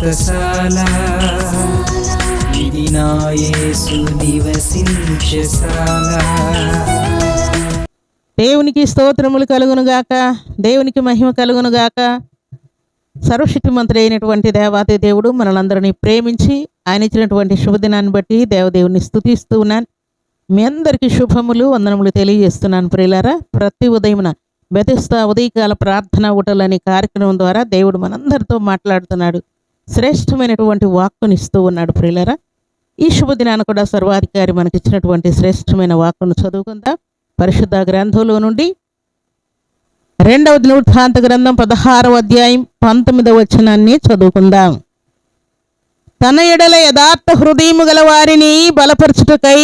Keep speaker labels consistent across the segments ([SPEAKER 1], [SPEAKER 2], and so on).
[SPEAKER 1] వ్రతశాల ఇది నా యేసు నివసించశాల
[SPEAKER 2] దేవునికి స్తోత్రములు కలుగునుగాక దేవునికి మహిమ కలుగునుగాక. సర్వశక్తిమంతుడు అయినటువంటి దేవాది దేవుడు మనలందరినీ ప్రేమించి ఆయన ఇచ్చినటువంటి శుభదినాన్ని బట్టి దేవదేవుని స్థుతిస్తూ ఉన్నాను. మీ అందరికీ శుభములు వందనములు తెలియజేస్తున్నాను ప్రియులారా. ప్రతి ఉదయమున బెదిస్తా ఉదయకాల ప్రార్థన ఊటలని కార్యక్రమం ద్వారా దేవుడు మనందరితో మాట్లాడుతున్నాడు. శ్రేష్టమైనటువంటి వాక్కును ఇస్తూ ఉన్నాడు ప్రియులరా. ఈ శుభదినాన్ని కూడా సర్వాధికారి మనకిచ్చినటువంటి శ్రేష్టమైన వాక్కును చదువుకుందాం. పరిశుద్ధ గ్రంథంలో నుండి రెండవ దినవృత్తాంత గ్రంథం పదహారవ అధ్యాయం పంతొమ్మిదవ వచనాన్ని చదువుకుందాం. తన ఎడల యథార్థ హృదయము గల వారిని బలపరచుటకై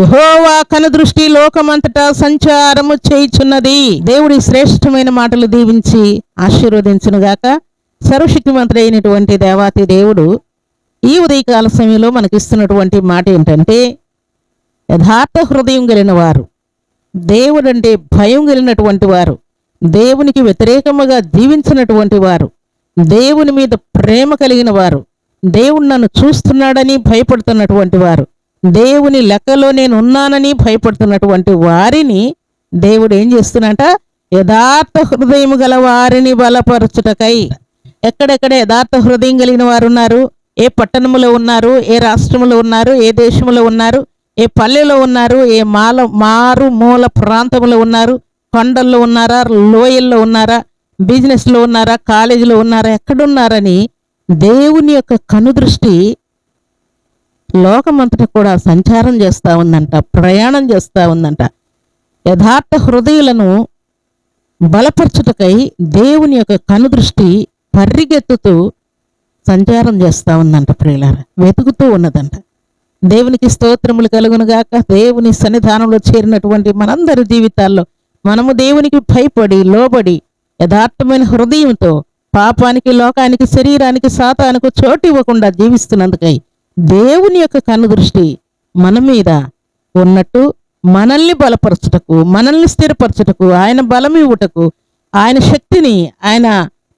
[SPEAKER 2] యహోవా కను దృష్టి లోకమంతటా సంచారము చేయుచున్నది. దేవుడి శ్రేష్టమైన మాటలు దీవించి ఆశీర్వదించునుగాక. సర్వశక్తిమంతుడైనటువంటి దేవాతి దేవుడు ఈ ఉదయకాల సమయంలో మనకిస్తున్నటువంటి మాట ఏంటంటే యథార్థ హృదయం కలిగిన వారు దేవుడంటే భయం కలిగినటువంటి వారు దేవునికి వ్యతిరేకముగా జీవించినటువంటి వారు దేవుని మీద ప్రేమ కలిగిన వారు దేవుడు నన్ను చూస్తున్నాడని భయపడుతున్నటువంటి వారు దేవుని లెక్కలో నేను ఉన్నానని భయపడుతున్నటువంటి వారిని దేవుడు ఏం చేస్తున్నట యథార్థ హృదయం గల వారిని బలపరచుటకై ఎక్కడెక్కడ యథార్థ హృదయం కలిగిన వారు ఉన్నారు ఏ పట్టణంలో ఉన్నారు? ఏ రాష్ట్రంలో ఉన్నారు? ఏ దేశంలో ఉన్నారు? ఏ పల్లెలో ఉన్నారు? ఏ మాల మారు మూల ప్రాంతంలో ఉన్నారు? కొండల్లో ఉన్నారా? లోయల్లో ఉన్నారా? బిజినెస్లో ఉన్నారా? కాలేజీలో ఉన్నారా? ఎక్కడున్నారని దేవుని యొక్క కనుదృష్టి లోకమంతట కూడా సంచారం చేస్తూ ఉందంట ప్రయాణం చేస్తూ ఉందంట. యథార్థ హృదయులను బలపరచుటకై దేవుని యొక్క కనుదృష్టి పరిగెత్తుతూ సంచారం చేస్తూ ఉందంట ప్రియులార. వెతుకుతూ ఉన్నదంట. దేవునికి స్తోత్రములు కలుగునుగాక దేవుని సన్నిధానంలో చేరినటువంటి మనందరి జీవితాల్లో మనము దేవునికి భయపడి లోబడి యథార్థమైన హృదయంతో పాపానికి లోకానికి శరీరానికి సాతానికి చోటు ఇవ్వకుండా జీవిస్తున్నందుకై దేవుని యొక్క కనుదృష్టి మన మీద ఉన్నట్టు మనల్ని బలపరచుటకు మనల్ని స్థిరపరచుటకు ఆయన బలం ఇవ్వటకు ఆయన శక్తిని ఆయన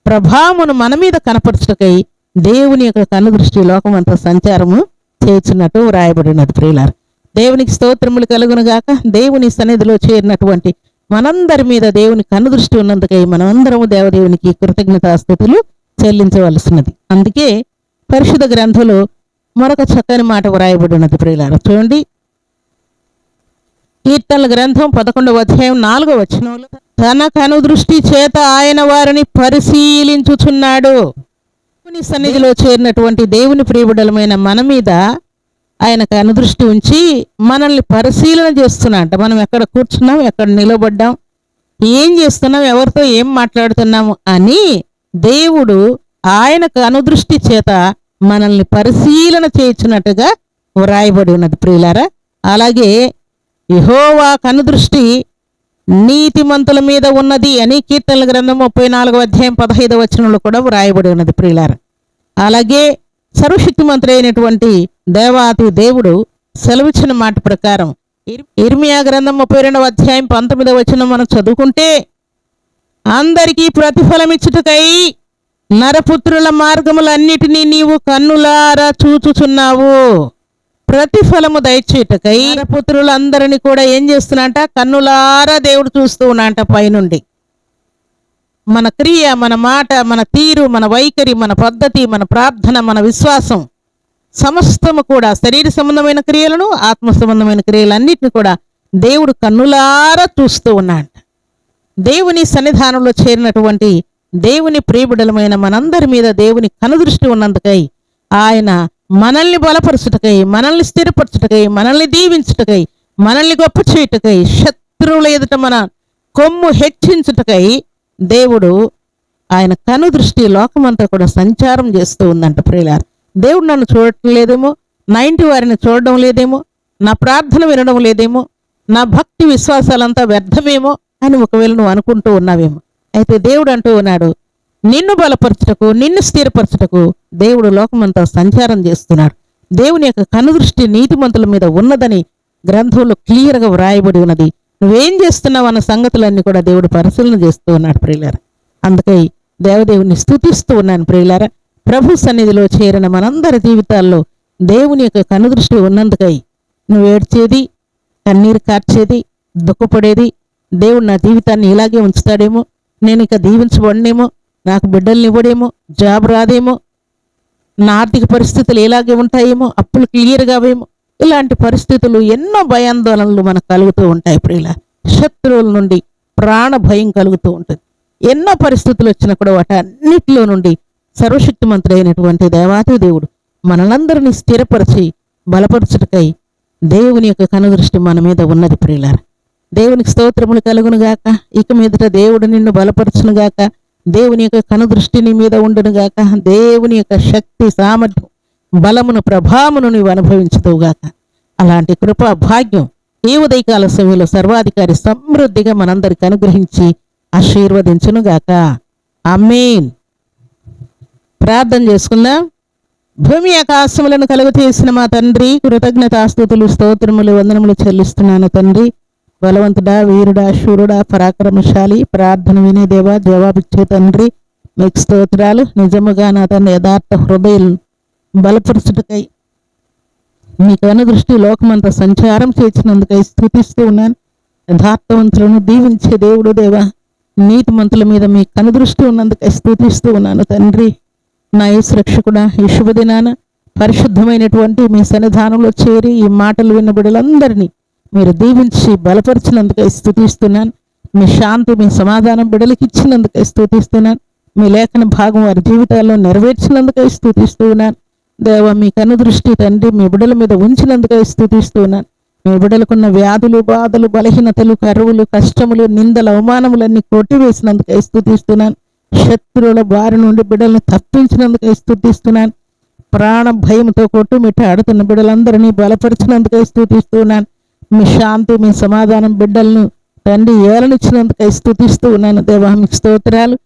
[SPEAKER 2] ప్రభావమును మన మీద కనపరచుటకై దేవుని యొక్క కనుదృష్టి లోకమంతా సంచారము చేర్చున్నట్టు వ్రాయబడినది ప్రియులారు. దేవునికి స్తోత్రములు కలుగునుగాక దేవుని సన్నిధిలో చేరినటువంటి మనందరి మీద దేవుని కనుదృష్టి ఉన్నందుకై మనమందరము దేవదేవునికి కృతజ్ఞతాస్థుతులు చెల్లించవలసినది. అందుకే పరిశుద్ధ గ్రంథంలో మరొక చక్కని మాట వ్రాయబడి ఉన్నది ప్రియులారా. చూడండి కీర్తనల గ్రంథం పదకొండవ అధ్యాయం నాలుగవ వచనంలో తన కనుదృష్టి చేత ఆయన వారిని పరిశీలించుచున్నాడు. దేవుని సన్నిధిలో చేరినటువంటి దేవుని ప్రియబుడలమైన మన మీద ఆయన కనుదృష్టి ఉంచి మనల్ని పరిశీలన చేస్తున్నాడు మనం ఎక్కడ కూర్చున్నాం ఎక్కడ నిలబడ్డాం ఏం చేస్తున్నాం ఎవరితో ఏం మాట్లాడుతున్నాము అని దేవుడు ఆయనకు అనుదృష్టి చేత మనల్ని పరిశీలన చేయించినట్టుగా వ్రాయబడి ఉన్నది ప్రియులారా. అలాగే ఇహోవా కనుదృష్టి నీతిమంతుల మీద ఉన్నది అని కీర్తనల గ్రంథం ముప్పై నాలుగు అధ్యాయం పదహైదు వచనంలో కూడా వ్రాయబడి ఉన్నది ప్రియులార. అలాగే సర్వశక్తిమంతుడైనటువంటి దేవాతి దేవుడు సెలవిచ్చిన మాట ప్రకారం ఇర్మియా గ్రంథం ముప్పై రెండవ అధ్యాయం పంతొమ్మిదవ వచనం మనం చదువుకుంటే అందరికీ ప్రతిఫలం ఇచ్చుటకై నరపుత్రుల మార్గములన్నిటినీ నీవు కన్నులారా చూచుచున్నావు. ప్రతిఫలము దయచేటకై పుత్రులందరినీ కూడా ఏం చేస్తున్నట? కన్నులారా దేవుడు చూస్తూ ఉన్నంట పైనుండి. మన క్రియ మన మాట మన తీరు మన వైఖరి మన పద్ధతి మన ప్రార్థన మన విశ్వాసం సమస్తము కూడా శరీర సంబంధమైన క్రియలను ఆత్మ సంబంధమైన క్రియలన్నిటిని కూడా దేవుడు కన్నులారా చూస్తూ ఉన్నాడు దేవుని సన్నిధానంలో చేరినటువంటి దేవుని ప్రియబిడలమైన మనందరి మీద దేవుని కనుదృష్టి ఉన్నందుకై ఆయన మనల్ని బలపరచుటకై మనల్ని స్థిరపరచుటకై మనల్ని దీవించుటకై మనల్ని గొప్ప చేయుటకై శత్రువుల ఎదుట మన కొమ్ము హెచ్చించుటకై దేవుడు ఆయన కనుదృష్టి లోకమంతా కూడా సంచారం చేస్తూ ఉందంట ప్రియులారు. దేవుడు నన్ను చూడటం లేదేమో నా ఇంటి వారిని చూడడం లేదేమో నా ప్రార్థన వినడం లేదేమో నా భక్తి విశ్వాసాలంతా వ్యర్థమేమో అని ఒకవేళ నువ్వు అనుకుంటూ ఉన్నావేమో. అయితే దేవుడు అంటూ ఉన్నాడు నిన్ను బలపరచుటకు నిన్ను స్థిరపరచుటకు దేవుడు లోకమంతా సంచారం చేస్తున్నాడు. దేవుని యొక్క కనుదృష్టి నీతిమంతుల మీద ఉన్నదని గ్రంథంలో క్లియర్గా వ్రాయబడి ఉన్నది. నువ్వేం చేస్తున్నావు అన్న సంగతులన్నీ కూడా దేవుడు పరిశీలన చేస్తూ ఉన్నాడు ప్రియులారా. అందుకై దేవదేవుని స్థుతిస్తూ ఉన్నాను ప్రియులారా. ప్రభు సన్నిధిలో చేరిన మనందరి జీవితాల్లో దేవుని యొక్క కనుదృష్టి ఉన్నందుకై నువ్వు ఏడ్చేది కన్నీరు కార్చేది దుఃఖపడేది దేవుడు నా జీవితాన్ని ఇలాగే ఉంచుతాడేమో నేను ఇక దీవించబడినేమో నాకు బిడ్డల్ని ఇవ్వడేమో జాబ్ రాదేమో నా ఆర్థిక పరిస్థితులు ఇలాగే ఉంటాయేమో అప్పులు క్లియర్గా అవేమో ఇలాంటి పరిస్థితులు ఎన్నో భయాందోళనలు మనకు కలుగుతూ ఉంటాయి ప్రియుల. శత్రువుల నుండి ప్రాణ భయం కలుగుతూ ఉంటుంది. ఎన్నో పరిస్థితులు వచ్చినా కూడా వాటన్నిటిలో నుండి సర్వశక్తిమంతుడు అయినటువంటి దేవాతి దేవుడు మనలందరినీ స్థిరపరిచి బలపరచుటకై దేవుని యొక్క కనుదృష్టి మన మీద ఉన్నది ప్రియులారా. దేవునికి స్తోత్రములు కలుగునుగాక. ఇక మీదట దేవుడు నిన్ను బలపరచును గాక దేవుని యొక్క కనుదృష్టి నీ మీద ఉండునుగాక దేవుని యొక్క శక్తి సామర్థ్యం బలమును ప్రభావమును నీవు అనుభవించుతావుగాక అలాంటి కృపా భాగ్యం ఈ ఉదయకాల సమయంలో సర్వాధికారి సమృద్ధిగా మనందరికి అనుగ్రహించి ఆశీర్వదించునుగాక అమ్మేన్ ప్రార్థన చేసుకుందాం. భూమి ఆకాశములను కలుగు చేసిన మా తండ్రి కృతజ్ఞతాస్తుతులు స్తోత్రములు వందనములు చెల్లిస్తున్నాను తండ్రి. బలవంతుడా వీరుడా శూరుడా పరాక్రమశాలి ప్రార్థన వినే దేవా జవాబిచ్చే తండ్రి మీకు స్తోత్రాలు. నిజముగా నా తన యథార్థ హృదయం బలపరుచుటకై మీ కనుదృష్టి లోకమంతా సంచారం చేసినందుకై స్థుతిస్తూ ఉన్నాను. యథార్థవంతులను దీవించే దేవుడు దేవా నీతిమంతుల మీద మీ కనుదృష్టి ఉన్నందుకై స్థుతిస్తూ ఉన్నాను తండ్రి. నా యేసు రక్షకుడా ఈ శుభదినాన పరిశుద్ధమైనటువంటి మీ సన్నిధానంలో చేరి ఈ మాటలు విన్న బిడ్డలందరినీ మీరు దీవించి బలపరిచినందుకై స్థుతిస్తున్నాను మీ శాంతి మీ సమాధానం బిడలకి ఇచ్చినందుకై స్థుతిస్తున్నాను మీ లేఖన భాగం వారి జీవితాల్లో నెరవేర్చినందుకై స్థుతిస్తూ ఉన్నాను దేవ మీ కనుదృష్టి తండ్రి మీ బిడ్డల మీద ఉంచినందుకై స్థుతిస్తూ ఉన్నాను మీ బిడలకున్న వ్యాధులు బాధలు బలహీనతలు కరువులు కష్టములు నిందలు అవమానములన్నీ కొట్టివేసినందుకై స్థుతిస్తున్నాను శత్రువుల బారి నుండి బిడల్ని తప్పించినందుకై స్థుతిస్తున్నాను ప్రాణ భయంతో కొట్టుమిట్టాడుతున్న బిడలందరినీ బలపరిచినందుకై స్థుతిస్తున్నాను మీ శాంతి మీ సమాధానం బిడ్డలను తండ్రి ఏలనిచ్చినందుకై స్థుతిస్తూ ఉన్నాను. దేవా మీకు స్తోత్రాలు.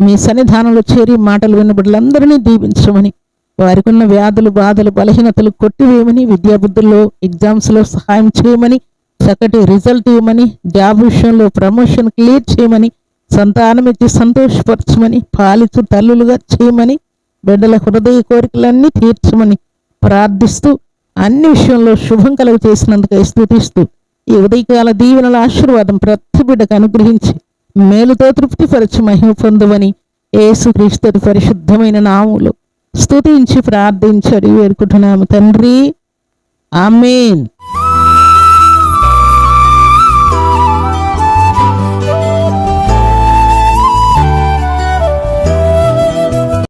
[SPEAKER 2] మీ సన్నిధానంలో చేరి మాటలు విన్న బిడ్డలందరినీ దీవించమని వారికి ఉన్న వ్యాధులు బాధలు బలహీనతలు కొట్టివేయమని విద్యాబుద్ధుల్లో ఎగ్జామ్స్లో సహాయం చేయమని చక్కటి రిజల్ట్ ఇవ్వమని జాబ్ విషయంలో ప్రమోషన్ క్లియర్ చేయమని సంతానం ఇచ్చి సంతోషపరచమని పాలిచు తల్లులుగా చేయమని బిడ్డల హృదయ కోరికలన్నీ తీర్చమని ప్రార్థిస్తూ అన్ని విషయంలో శుభం కలుగు చేసినందుకు స్థుతిస్తూ ఈ ఉదయకాల దీవెనల ఆశీర్వాదం ప్రతి బిడ్డకు అనుగ్రహించి మేలుతో తృప్తిపరచి మహిమ పొందువని ఏసుక్రీస్తు పరిశుద్ధమైన నాములు స్తుతించి ప్రార్థించి అడిగి వేడుకుంటున్నాము. తండ్రి ఆమెన్.